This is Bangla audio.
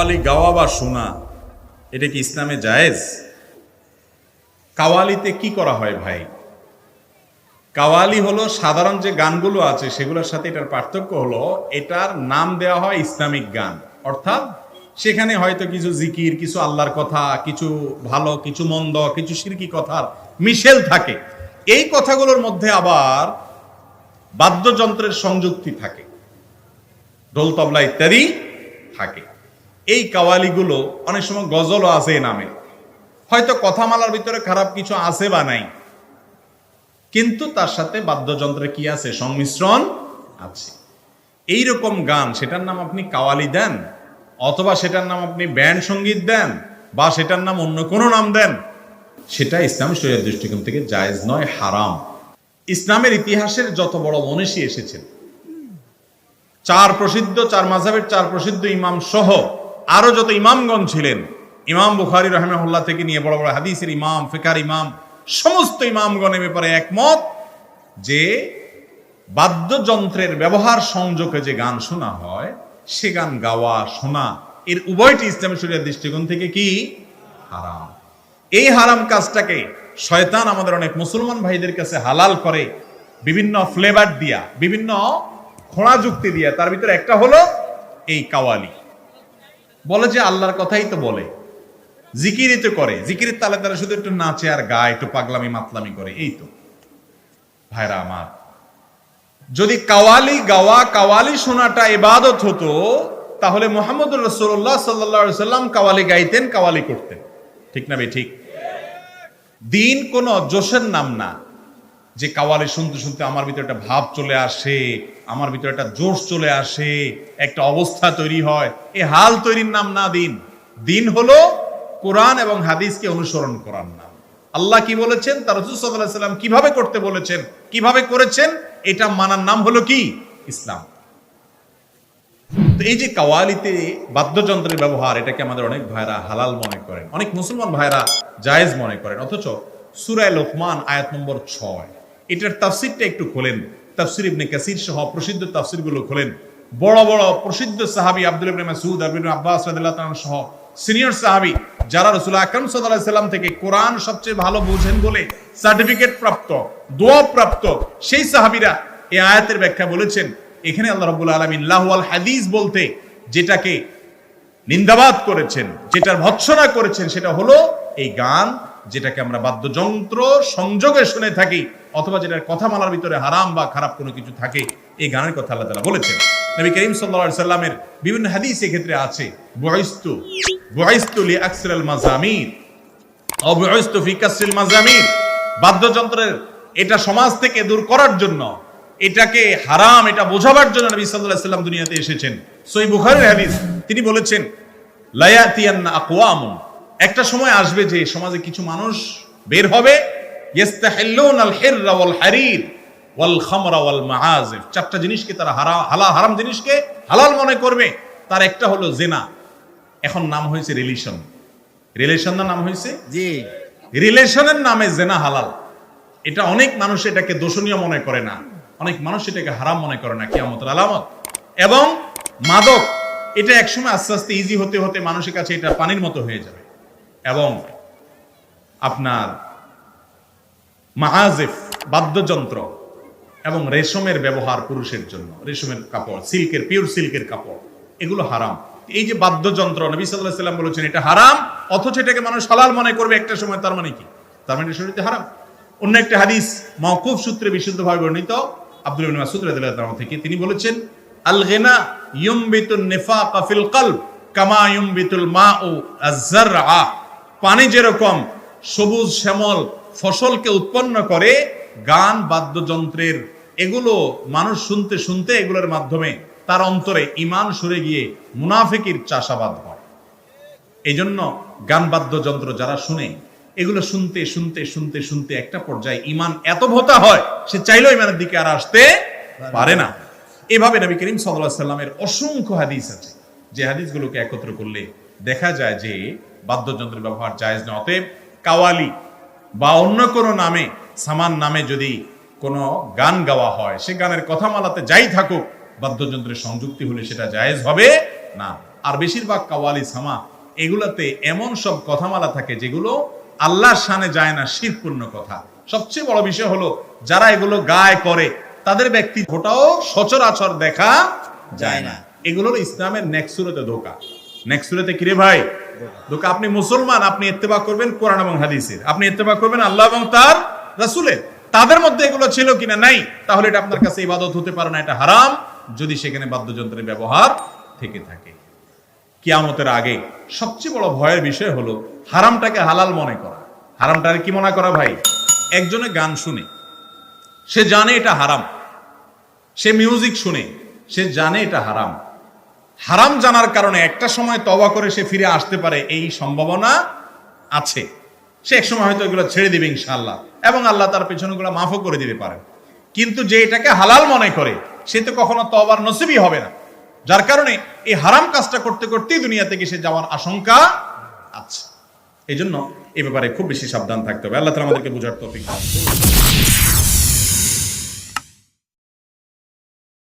বা শোনা, এটা কি ইসলামে জায়েজ? কাওয়ালিতে কি করা হয় ভাই? কাওয়ালি হলো সাধারণ যে গানগুলো আছে, সেগুলোর সাথে এটার পার্থক্য হলো এটার নাম দেওয়া হয় ইসলামিক গান। অর্থাৎ সেখানে হয়তো কিছু জিকির, কিছু আল্লাহর কথা, কিছু ভালো, কিছু মন্দ, কিছু সিরকি কথার মিশেল থাকে। এই কথাগুলোর মধ্যে আবার বাদ্যযন্ত্রের সংযুক্তি থাকে। ঢোল, তবলা ইত্যাদি থাকে। এই কাওয়ালিগুলো অনেক সময় গজলও আছে এই নামে। হয়তো কথামালার ভিতরে খারাপ কিছু আছে বা নাই। কিন্তু তার সাথে বাদ্যযন্ত্রে কি আছে? সংমিশ্রণ আছে। এই রকম গান, সেটার নাম আপনি কাওয়ালি দেন, অথবা সেটার নাম আপনি ব্যান্ড সংগীত দেন, বা সেটার নাম অন্য কোনো নাম দেন, সেটা ইসলাম শরীরের দৃষ্টিকোণ থেকে জায়েজ নয়, হারাম। ইসলামের ইতিহাসের যত বড় মনীষী এসেছেন, চার প্রসিদ্ধ, চার মাঝাবের চার প্রসিদ্ধ ইমাম সহ আরও যত ইমামগণ ছিলেন, ইমাম বুখারি রহমাহুল্লাহ থেকে নিয়ে বড় বড় হাদিসের ইমাম, ফিকার ইমাম, সমস্ত ইমামগণের ব্যাপারে একমত যে বাদ্যযন্ত্রের ব্যবহার সংযোগে যে গান শোনা হয়, সে গান গাওয়া, শোনা, এর উভয়টি ইসলামী শরীরের দৃষ্টিকোণ থেকে কি? হারাম। এই হারাম কাজটাকে শয়তান আমাদের অনেক মুসলমান ভাইদের কাছে হালাল করে, বিভিন্ন ফ্লেভার দিয়া, বিভিন্ন খোঁড়া যুক্তি দিয়া, তার ভিতরে একটা হলো এই কাওয়ালি। বলে যে আল্লাহর কথাই তো বলে। জিকিরই তো করে। জিকিরের তালে তালে শুধু একটু নাচে আর গায় একটু পাগলামি মাতলামি করে এই তো। ভাইরা আমার যদি কাওয়ালি গাওয়া কাওয়ালি শোনাটা ইবাদত হতো তাহলে মোহাম্মদ রসুল্লাহ সাল্লা সাল্লাম কাওয়ালি গাইতেন কাওয়ালি করতেন। ঠিক না বে ঠিক। দিন কোন জোশের নাম না। যে কাওয়ালি শুনতে শুনতে আমার ভিতরে একটা ভাব চলে আসে, আমার ভিতরে একটা জোশ চলে আসে, একটা অবস্থা তৈরি হয়। এই হাল তৈরির নাম না দিন। দিন হলো কোরআন এবং হাদিসকে অনুসরণ করার নাম। আল্লাহ কি বলেছেন? তার সাল্লাম কীভাবে করতে বলেছেন? কীভাবে করেছেন? এটা মানার নাম হলো কি? ইসলাম। তো এই যে কাওয়ালিতে বাদ্যযন্ত্রের ব্যবহার, এটাকে আমাদের অনেক ভাইরা হালাল মনে করেন। অনেক মুসলমান ভাইরা জায়েজ মনে করেন। অথচ সুরায় লোকমান আয়াত নম্বর ছয়। এটার তাফসিরটা একটু খোলেন। তাফসির ইবনে কাসির সহ প্রসিদ্ধ তাফসিরগুলো খোলেন। বড় বড় প্রসিদ্ধ সাহাবী আব্দুল ইবনে মাসউদ আব্দুল আব্বাস রাদিয়াল্লাহু সহ সিনিয়র সাহাবী, যারা রাসূল আকরাম আলাইহি সাল্লাম থেকে কোরআন সবচেয়ে ভালো বুঝেন বলে সার্টিফিকেট প্রাপ্ত, দোয়া প্রাপ্ত, সেই সাহাবীরা এই আয়াতের ব্যাখ্যা বলেছেন। এখানে আল্লাহ রাব্বুল আলামিন লাহওয়াল হাদিস বলতে যেটাকে নিন্দাবাদ করেছেন, যেটার ভৎসনা করেছেন, সেটা হলো এই গান যেটাকে আমরা বাদ্যযন্ত্র সংযোগে শুনে থাকি। অথবা যেটার কথা মালার ভিতরে হারাম বা খারাপ কোনো কিছু থাকে, এই গানের কথা আল্লাহ তালা বলেছেন। নবী করিম সাল্লা সাল্লামের বিভিন্ন হাদিস এক্ষেত্রে আছে বয়স্তু বয়স্তু আকসিরাল মাজামির অবয়স্তু ফি কাসরিল মাজামির বাদ্যযন্ত্রের এটা সমাজ থেকে দূর করার জন্য, এটাকে হারাম, এটা বোঝাবার জন্য নবী আলাইহি সাল্লাম দুনিয়াতে এসেছেন। সই বুখারীর হাদিস, তিনি বলেছেন, লায়াতিয়ান্না আকওয়ামুন একটা সময় আসবে যে সমাজে কিছু মানুষ বের হবে ইস্তাহিল্লুন আল হিররা ওয়াল হারির ওয়াল খামরা ওয়াল মাআজিফ চারটা জিনিসকে তারা হারা হালা হারাম জিনিসকে হালাল মনে করবে। তার একটা হলো জেনা। এখন নাম হয়েছে রিলেশন। রিলেশন নাম হয়েছে? জি। রিলেশনের নামে জেনা হালাল। এটা অনেক মানুষ এটাকে দোষণীয় মনে করে না। অনেক মানুষ এটাকে হারাম মনে করে না কিয়ামতের আলামত। এবং মাদক এটা একসময় আস্তে আস্তে ইজি হতে হতে মানুষের কাছে এটা পানির মতো হয়ে যাবে। এবং আপনার মাহাজেফ বাদ্যযন্ত্র এবং রেশমের ব্যবহার পুরুষের জন্য। রেশমের কাপড়, সিল্কের পিওর সিল্কের কাপড়, এগুলো হারাম। এই যে বাদ্যযন্ত্র, নবী সাল্লাহ সাল্লাম বলেছেন, এটা হারাম, অথচ এটাকে মানুষ হালাল মনে করবে একটা সময়, তার মানে কি? তার মানে শরীরে হারাম। অন্য একটা হাদিস, মওকুফ সূত্রে বিশুদ্ধভাবে বর্ণিত, আব্দুল ইবনে রাদিয়াল্লাহু থেকে তিনি বলেছেন আল গিনা ইউমবিতুন নিফাক ফিল কলব কামা ইউমবিতুল মাউ আয-যারআ পানি যেরকম সবুজ শ্যামল ফসলকে উৎপন্ন করে গান, বাদ্যযন্ত্রের, এগুলো মানুষ শুনতে শুনতে এগুলোর মাধ্যমে তার অন্তরে ইমান সরে গিয়ে মুনাফিকির চাষাবাদ হয়। এই জন্য গান, বাদ্যযন্ত্র যারা শুনে, এগুলো শুনতে শুনতে শুনতে শুনতে একটা পর্যায়ে ইমান এত ভোতা হয়, সে চাইলেও ইমানের দিকে আর আসতে পারে না। এভাবে নবী করিম সাল্লাহ সাল্লামের অসংখ্য হাদিস আছে। যে হাদিসগুলোকে একত্র করলে দেখা যায় যে বাদ্যযন্ত্রের ব্যবহার জায়েজ না অতএব কাওয়ালি বা অন্য কোনো নামে সামান নামে যদি কোনো গান গাওয়া হয় সে গানের কথা মালাতে যাই থাকুক বাদ্যযন্ত্রের সংযুক্তি হলে সেটা জায়েজ হবে না। আর বেশিরভাগ কাওয়ালি সামা এগুলাতে এমন সব কথামালা থাকে যেগুলো আল্লাহর সানে যায় না শিরপূর্ণ কথা। সবচেয়ে বড় বিষয় হলো যারা এগুলো গায়ে করে তাদের ব্যক্তি ওটাও সচরাচর দেখা যায় না। এগুলো ইসলামের নেক্সুরতে ধোকা। নেক্সুরতে কিরে ভাই? ধোকা আপনি মুসলমান, আপনি ইত্তেবা করবেন কোরআন এবং হাদিসের। আপনি ইত্তেবা করবেন আল্লাহ এবং তার রাসূলের। তাদের মধ্যে এগুলো ছিল কিনা? নাই। তাহলে এটা আপনার কাছে ইবাদত হতে পারে না, এটা হারাম, যদি সেখানে বাদ্যযন্ত্রের ব্যবহার থেকে থাকে। কিয়ামতের আগে সবচেয়ে বড় ভয়ের বিষয় হলো হারামটাকে হালাল মনে করা। হারামটাকে কি মনে করা ভাই? একজনে গান শুনে, সে জানে এটা হারাম। সে মিউজিক শুনে, সে জানে এটা হারাম। হারাম জানার কারণে একটা সময় তবা করে সে ফিরে আসতে পারে, এই সম্ভাবনা আছে। সে এক সময় হয়তো এগুলো ছেড়ে দিবে ইনশাআল্লাহ এবং আল্লাহ তার পেছনগুলো মাফও করে দিতে পারেন কিন্তু যে এটাকে হালাল মনে করে, সে তো কখনো তবার নসিবই হবে না। যার কারণে এই হারাম কাজটা করতে করতেই দুনিয়া থেকে সে যাওয়ার আশঙ্কা আছে। এই জন্য এ ব্যাপারে খুব বেশি সাবধান থাকতে হবে। আল্লাহ তাআলা আমাদেরকে বোঝার তৌফিক।